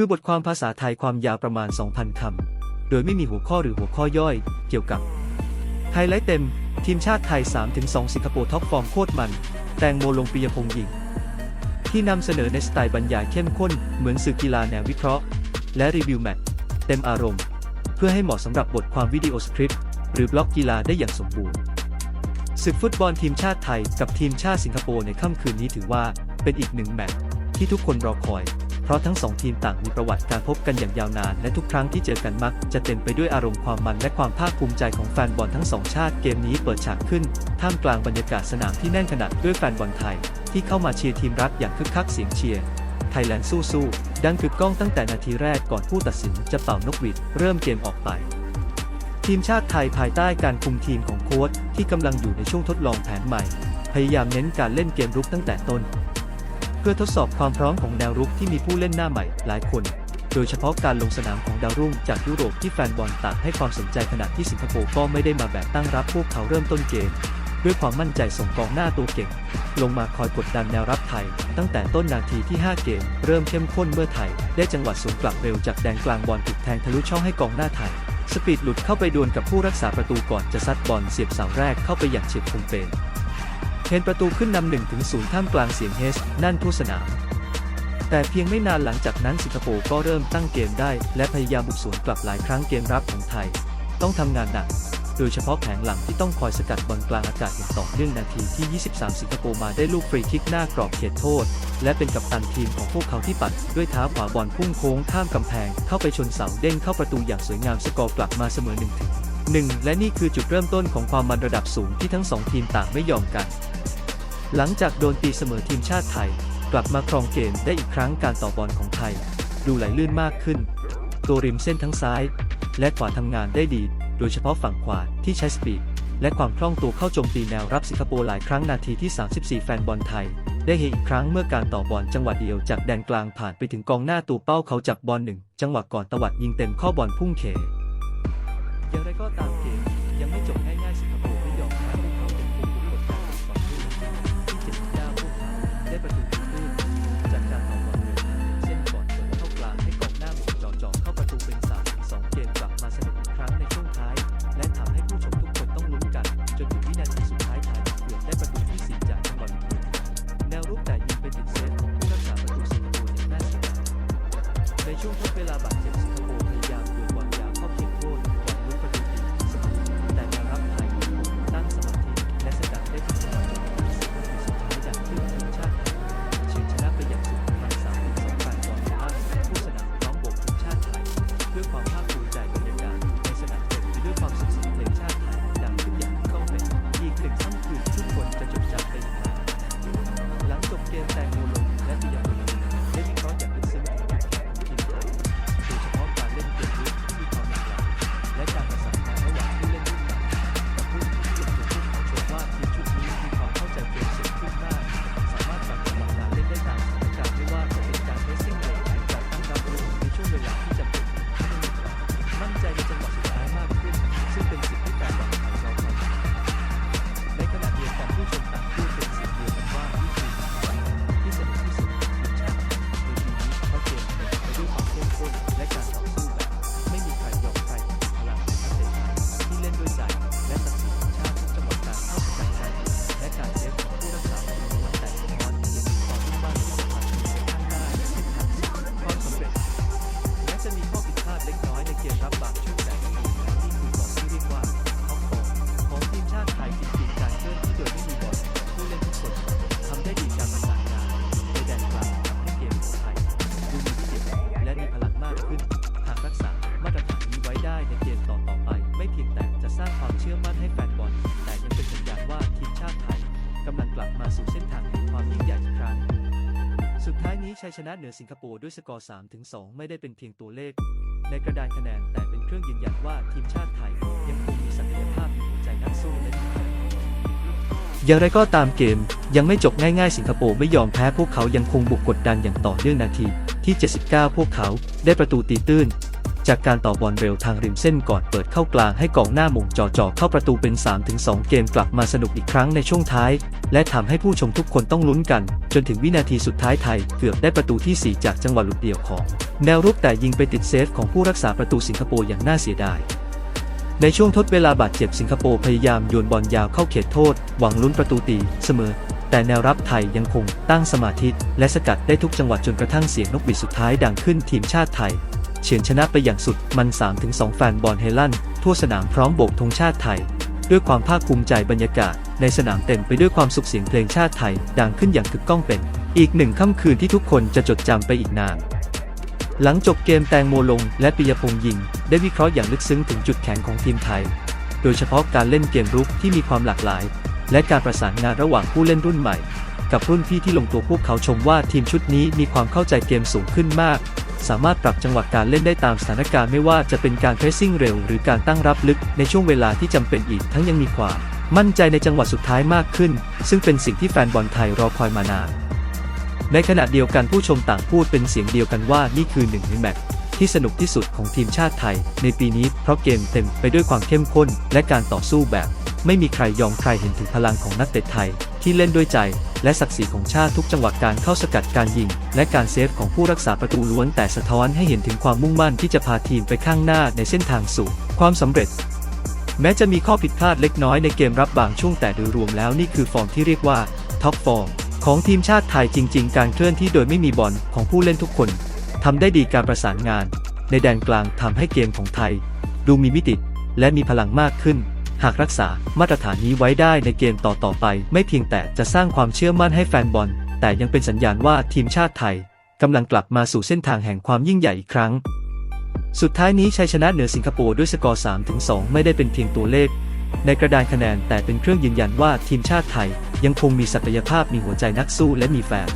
คือบทความภาษาไทยความยาวประมาณ 2,000 คำ โดยไม่มีหัวข้อหรือหัวข้อย่อย เกี่ยวกับ ไฮไลท์เต็ม ทีมชาติไทย 3-2 สิงคโปร์ท็อปฟอร์มโคตรมัน แตงโมลงปริยพงษ์ยิง ที่นำเสนอในสไตล์บรรยายเข้มข้น เหมือนสื่อกีฬาแนววิเคราะห์ และรีวิวแมตช์เต็มอารมณ์ เพื่อให้เหมาะสำหรับบทความวิดีโอสคริปต์หรือบล็อกกีฬาได้อย่างสมบูรณ์ศึกฟุตบอลทีมชาติไทยกับทีมชาติสิงคโปร์ในค่ำคืนนี้ถือว่าเป็นอีกหนึ่งแมตช์ที่ทุกคนรอคอย เพราะทั้งสองทีมต่างมีประวัติการพบกันอย่างยาวนาน และทุกครั้งที่เจอกันมัก จะเต็มไปด้วยอารมณ์ความมันและความภาคภูมิใจของแฟนบอลทั้งสองชาติเกมนี้เปิดฉากขึ้น ท่ามกลางบรรยากาศสนามที่แน่นขนาดด้วยแฟนบอลไทย ที่เข้ามาเชียร์ทีมรักอย่างคึกคักเสียงเชียร์ไทยแลนด์สู้ๆดังกึกก้องตั้งแต่นาทีแรกก่อนผู้ตัดสินจะเป่านกหวีดเริ่มเกมออกไปทีมชาติไทยภายใต้การคุมทีมของโค้ชที่กำลังอยู่ในช่วงทดลองแผนใหม่ พยายามเน้นการเล่นเกมรุกตั้งแต่ต้น พื่อทดสอบความพร้อมของแนวรุกที่มีผู้เล่นหน้าใหม่หลายคน โดยเฉพาะการลงสนามของดาวรุ่งจากยุโรปที่แฟนบอลต่างให้ความสนใจขณะที่สิงคโปร์ก็ไม่ได้มาแบบตั้งรับพวกเขาเริ่มต้นเกมด้วยความมั่นใจส่งกองหน้าตัวเก่ง ลงมาคอยกดดันแนวรับไทย ตั้งแต่ต้นนาทีที่ 5 เกม เริ่มเข้มข้นเมื่อไทย ได้จังหวะสวนกลับเร็วจากแดนกลางบอลถูกแทงทะลุช่องให้กองหน้าไทย สปีดหลุดเข้าไปดวลกับผู้รักษาประตูก่อนจะซัดบอลเสียบเสาแรกเข้าไปอย่างเฉียบคมเป็น เทนประตูขึ้นนำหนึ่งถึงศูนย์ท่ามกลางเสียงเฮสนั่นทั่วสนาม แต่เพียงไม่นานหลังจากนั้นสิงคโปร์ก็เริ่มตั้งเกมได้ และพยายามบุกสวนกลับหลายครั้งเกมรับของไทย ต้องทำงานหนักโดยเฉพาะแผงหลังที่ต้องคอยสกัดบอลกลางอากาศอย่างต่อเนื่องนาทีที่ 23 สิงคโปร์มาได้ลูกฟรีคิกหน้ากรอบเขตโทษ และเป็นกัปตันทีมของพวกเขาที่ปัด ด้วยเท้าขวาบอลพุ่งโค้งข้ามกำแพง เข้าไปชนเสาเด้งเข้าประตูอย่างสวยงามสกอร์กลับมาเสมอ1ถึง1และนี่คือจุดเริ่มต้นของความมันระดับสูงที่ทั้งสองทีมต่างไม่ยอมกัน หลังจากโดนตีเสมอทีมชาติไทย กลับมาครองเกมได้อีกครั้งการต่อบอลของไทย ดูไหลลื่นมากขึ้น ตัวริมเส้นทั้งซ้าย และขวาทำงานได้ดี โดยเฉพาะฝั่งขวาที่ใช้สปีดและความคล่องตัวเข้าโจมตีแนวรับสิงคโปร์หลายครั้งนาทีที่ 34 แฟนบอลไทย ได้เห็นอีกครั้งเมื่อการต่อบอลจังหวะเดียวจากแดนกลางผ่านไปถึงกองหน้าตัวเป้าเขาจับบอลหนึ่งจังหวะก่อนตวัดยิงเต็มข้อบอลพุ่งเขอย่างไรก็ตามเกมยังไม่จบง่าย ช่วงทดเวลา ชัยชนะเหนือสิงคโปร์ด้วยสกอร์ 3-2 ไม่ได้เป็นเพียงตัวเลข ในกระดานคะแนนแต่เป็นเครื่องยืนยันว่าทีมชาติไทยยังคงมีศักยภาพอยู่ในใจนักสู้และไทยอย่างไรก็ตามเกมยังไม่จบง่ายๆ สิงคโปร์ไม่ยอมแพ้พวกเขายังคงบุกกดดันอย่างต่อเนื่องนาทีที่ 79 พวกเขาได้ประตูตีตื้น จากการต่อบอลเร็วทางริมเส้นก่อนเปิดเข้ากลางให้กองหน้าม่งจ่อเข้าประตูเป็น 3-2 เกมกลับมาสนุกอีกครั้งในช่วงท้าย และทำให้ผู้ชมทุกคนต้องลุ้นกัน จนถึงวินาทีสุดท้ายไทย เกือบได้ประตูที่ 4 จากจังหวะหลุดเดี่ยวของ แนวรุกแต่ยิงไปติดเซฟของผู้รักษาประตูสิงคโปร์อย่างน่าเสียดายในช่วงทดเวลาบาดเจ็บสิงคโปร์พยายามโยนบอลยาวเข้าเขตโทษ หวังลุ้นประตูตีเสมอ แต่แนวรับไทยยังคงตั้งสมาธิและสกัดได้ทุกจังหวะจนกระทั่งเสียงนกหวีดสุดท้ายดังขึ้นทีมชาติไทย เฉือนชนะไปอย่างสุดมัน 3-2 แฟนบอลเฮลันทั่วสนามพร้อมโบกธงชาติไทย ด้วยความภาคภูมิใจบรรยากาศ ในสนามเต็มไปด้วยความสุขเสียงเพลงชาติไทย ดังขึ้นอย่างกึกก้องเป็น อีกหนึ่งค่ำคืนที่ทุกคนจะจดจำไปอีกนาน หลังจบเกมแตงโมลง และปิยพงษ์ยิง ได้วิเคราะห์อย่างลึกซึ้งถึงจุดแข็งของทีมไทย โดยเฉพาะการเล่นเกมรุกที่มีความหลากหลาย และการประสานงานระหว่างผู้เล่นรุ่นใหม่ กับรุ่นพี่ที่ลงตัวพวกเขาชมว่าทีมชุดนี้มีความเข้าใจเกมสูงขึ้นมาก สามารถปรับจังหวะการเล่นได้ตามสถานการณ์ไม่ว่าจะเป็นการเพรสซิ่งเร็ว หรือการตั้งรับลึกในช่วงเวลาที่จำเป็นอีกทั้งยังมีความ มั่นใจในจังหวะสุดท้ายมากขึ้น ซึ่งเป็นสิ่งที่แฟนบอลไทยรอคอยมานาน ในขณะเดียวกันผู้ชมต่างพูดเป็นเสียงเดียวกันว่านี่คือหนึ่งในแมตช์ที่สนุกที่สุดของทีมชาติไทย ในปีนี้เพราะเกมเต็มไปด้วยความเข้มข้น และการต่อสู้แบบ ไม่มีใครยอมใครเห็นถึงพลังของนักเตะไทย ที่เล่นด้วยใจ และศักดิ์ศรีของชาติทุกจังหวะการเข้าสกัดการยิง และการเซฟของผู้รักษาประตูล้วนแต่สะท้อนให้เห็นถึงความมุ่งมั่นที่จะพาทีมไปข้างหน้าในเส้นทางสู่ความสำเร็จ แม้จะมีข้อผิดพลาดเล็กน้อยในเกมรับบางช่วงแต่โดยรวมแล้วนี่คือฟอร์มที่เรียกว่าท็อปฟอร์มของทีมชาติไทยจริง ๆ การเคลื่อนที่โดยไม่มีบอลของผู้เล่นทุกคนทำได้ดีการประสานงาน ในแดนกลางทำให้เกมของไทย ดูมีมิติและมีพลังมากขึ้น หากรักษามาตรฐานนี้ไว้ได้ในเกมต่อๆไป ไม่เพียงแต่จะสร้างความเชื่อมั่นให้แฟนบอล แต่ยังเป็นสัญญาณว่าทีมชาติไทยกำลังกลับมาสู่เส้นทางแห่งความยิ่งใหญ่อีกครั้ง สุดท้ายนี้ชัยชนะเหนือสิงคโปร์ด้วยสกอร์ 3-2 ไม่ได้เป็นเพียงตัวเลข ในกระดานคะแนนแต่เป็นเครื่องยืนยันว่าทีมชาติไทยยังคงมีศักยภาพมีหัวใจนักสู้และมีแฟน